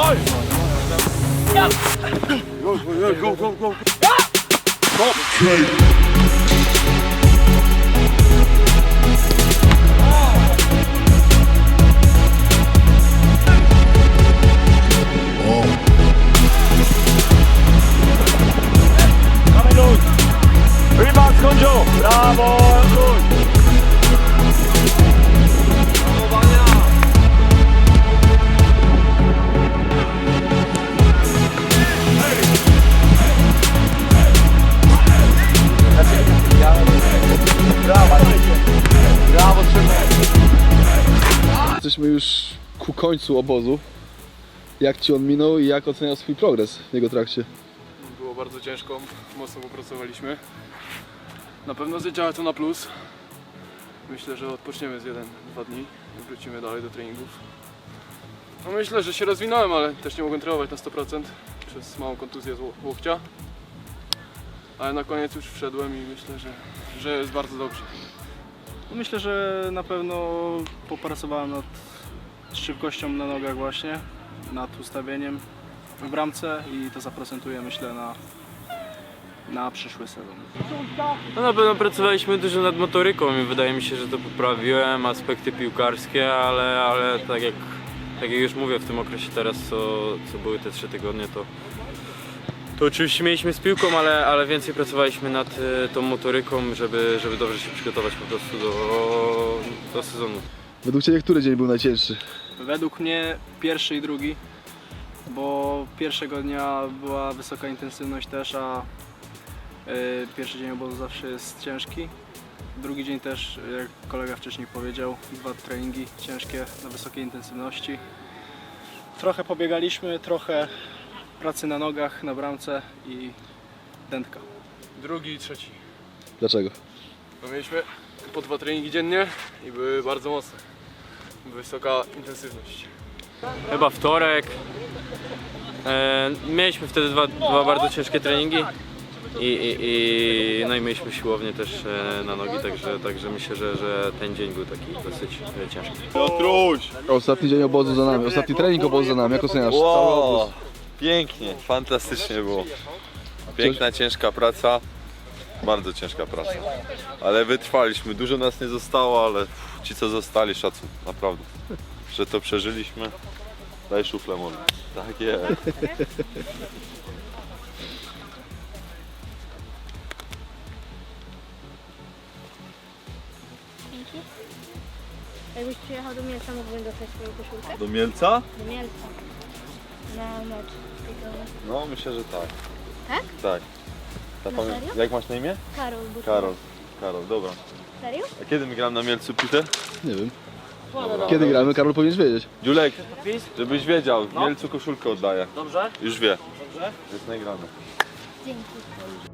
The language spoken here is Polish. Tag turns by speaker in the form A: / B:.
A: Hold! Ja! Go, go, go,
B: go, go! Ja! Stop! Okay. Rebound con Joe, bravo! Już ku końcu obozu. Jak Ci on minął i jak oceniasz swój progres w jego trakcie?
C: Było bardzo ciężko, mocno popracowaliśmy. Na pewno zadziała to na plus. Myślę, że odpoczniemy z jeden, dwa dni i wrócimy dalej do treningów. No myślę, że się rozwinąłem, ale też nie mogłem trenować na 100% przez małą kontuzję z ło- łokcia. Ale na koniec już wszedłem i myślę, że, że jest bardzo dobrze.
D: Myślę, że na pewno popracowałem nad szybkością na nogach właśnie, nad ustawieniem w bramce i to zaprocentuje myślę na, na przyszły sezon.
E: No na pewno pracowaliśmy dużo nad motoryką i wydaje mi się, że to poprawiłem, aspekty piłkarskie, ale, ale tak, jak, tak jak już mówię w tym okresie teraz, co, co były te trzy tygodnie, to, to oczywiście mieliśmy z piłką, ale, ale więcej pracowaliśmy nad e, tą motoryką, żeby, żeby dobrze się przygotować po prostu do, do sezonu.
B: Według Ciebie który dzień był najcięższy?
D: Według mnie pierwszy i drugi, bo pierwszego dnia była wysoka intensywność też, a y, pierwszy dzień obozu zawsze jest ciężki. Drugi dzień też, jak kolega wcześniej powiedział, dwa treningi ciężkie na wysokiej intensywności. Trochę pobiegaliśmy, trochę pracy na nogach, na bramce i dętka.
C: Drugi i trzeci.
B: Dlaczego?
C: No mieliśmy po dwa treningi dziennie i były bardzo mocne. Wysoka intensywność.
E: Chyba wtorek. E, mieliśmy wtedy dwa, dwa bardzo ciężkie treningi. I, i, i, no i mieliśmy siłownię też e, na nogi, także, także myślę, że, że ten dzień był taki dosyć e, ciężki.
B: Ostatni dzień obozu za nami, ostatni trening obozu za nami. Jak oceniasz cały obóz?
F: Wow, pięknie, fantastycznie było. Piękna, ciężka praca. Bardzo ciężka praca. Ale wytrwaliśmy. Dużo nas nie zostało, ale ci co zostali, szacun, naprawdę. Że to przeżyliśmy. Daj szuflę może. Tak jest.
G: Dzięki. Jakbyś przyjechał do Mielca, mógłbym dostać swoją koszulkę?
F: Do Mielca?
G: Do Mielca. Na mecz.
F: No myślę, że tak.
G: Tak?
F: Tak.
G: Serio?
F: Jak masz na imię?
G: Karol.
F: Karol. Karol, dobra.
G: Serio?
F: A kiedy my gramy na Mielcu Peter?
B: Nie wiem.
F: Dobra.
B: Kiedy gramy? Karol powinieneś wiedzieć.
F: Dziulek, żebyś wiedział, w Mielcu koszulkę oddaję.
A: Dobrze?
F: Już wie. Dobrze? Jest nagrane.
G: Dzięki.